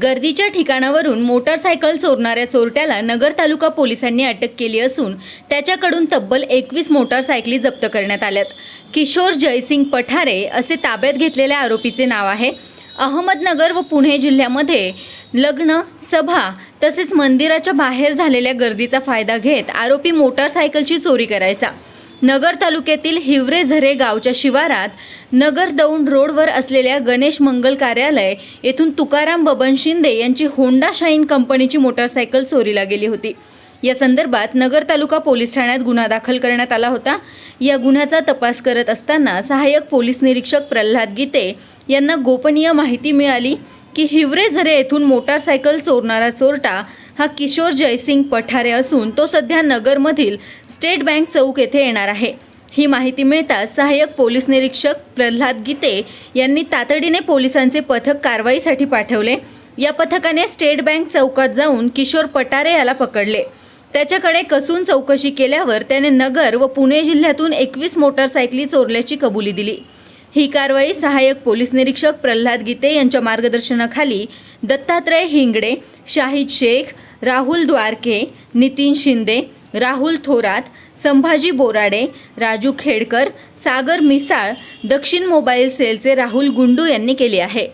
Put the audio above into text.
गर्दीच्या ठिकाणावरून मोटारसायकल चोरणाऱ्या चोरट्याला नगर तालुका पोलिसांनी अटक केली असून त्याच्याकडून तब्बल एकवीस मोटारसायकली जप्त करण्यात आल्यात. किशोर जयसिंग पठारे असे ताब्यात घेतलेल्या आरोपीचे नाव आहे. अहमदनगर व पुणे जिल्ह्यामध्ये लग्न सभा तसेच मंदिराच्या बाहेर झालेल्या गर्दीचा फायदा घेत आरोपी मोटारसायकलची चोरी करायचा. नगर तालुक्यातील हिवरे झरे गावच्या शिवारात नगर दौंड रोडवर असलेल्या गणेश मंगल कार्यालय येथून तुकाराम बबन शिंदे यांची होंडा शाईन कंपनीची मोटारसायकल चोरीला गेली होती. या संदर्भात नगर तालुका पोलीस ठाण्यात गुन्हा दाखल करण्यात आला होता. या गुन्ह्याचा तपास करत असताना सहाय्यक पोलीस निरीक्षक प्रल्हाद गीते यांना गोपनीय माहिती मिळाली की हिवरे झरे येथून मोटारसायकल चोरणारा चोरटा हा किशोर जयसिंग पठारे असून तो सध्या नगरमधील स्टेट बँक चौक येथे येणार आहे. ही माहिती मिळताच सहाय्यक पोलीस निरीक्षक प्रल्हाद गीते यांनी तातडीने पोलिसांचे पथक कारवाईसाठी पाठवले. या पथकाने स्टेट बँक चौकात जाऊन किशोर पटारे याला पकडले. त्याच्याकडे कसून चौकशी केल्यावर त्याने नगर व पुणे जिल्ह्यातून एकवीस मोटारसायकली चोरल्याची कबुली दिली. ही कारवाई सहाय्यक पोलीस निरीक्षक प्रल्हाद गीते यांच्या मार्गदर्शनाखाली दत्तात्रय हिंगडे शाहिद शेख राहुल द्वारके नितीन शिंदे राहुल थोरात संभाजी बोराडे राजू खेडकर सागर मिसाळ दक्षिण मोबाईल सेलचे राहुल गुंडू यांनी केली आहे.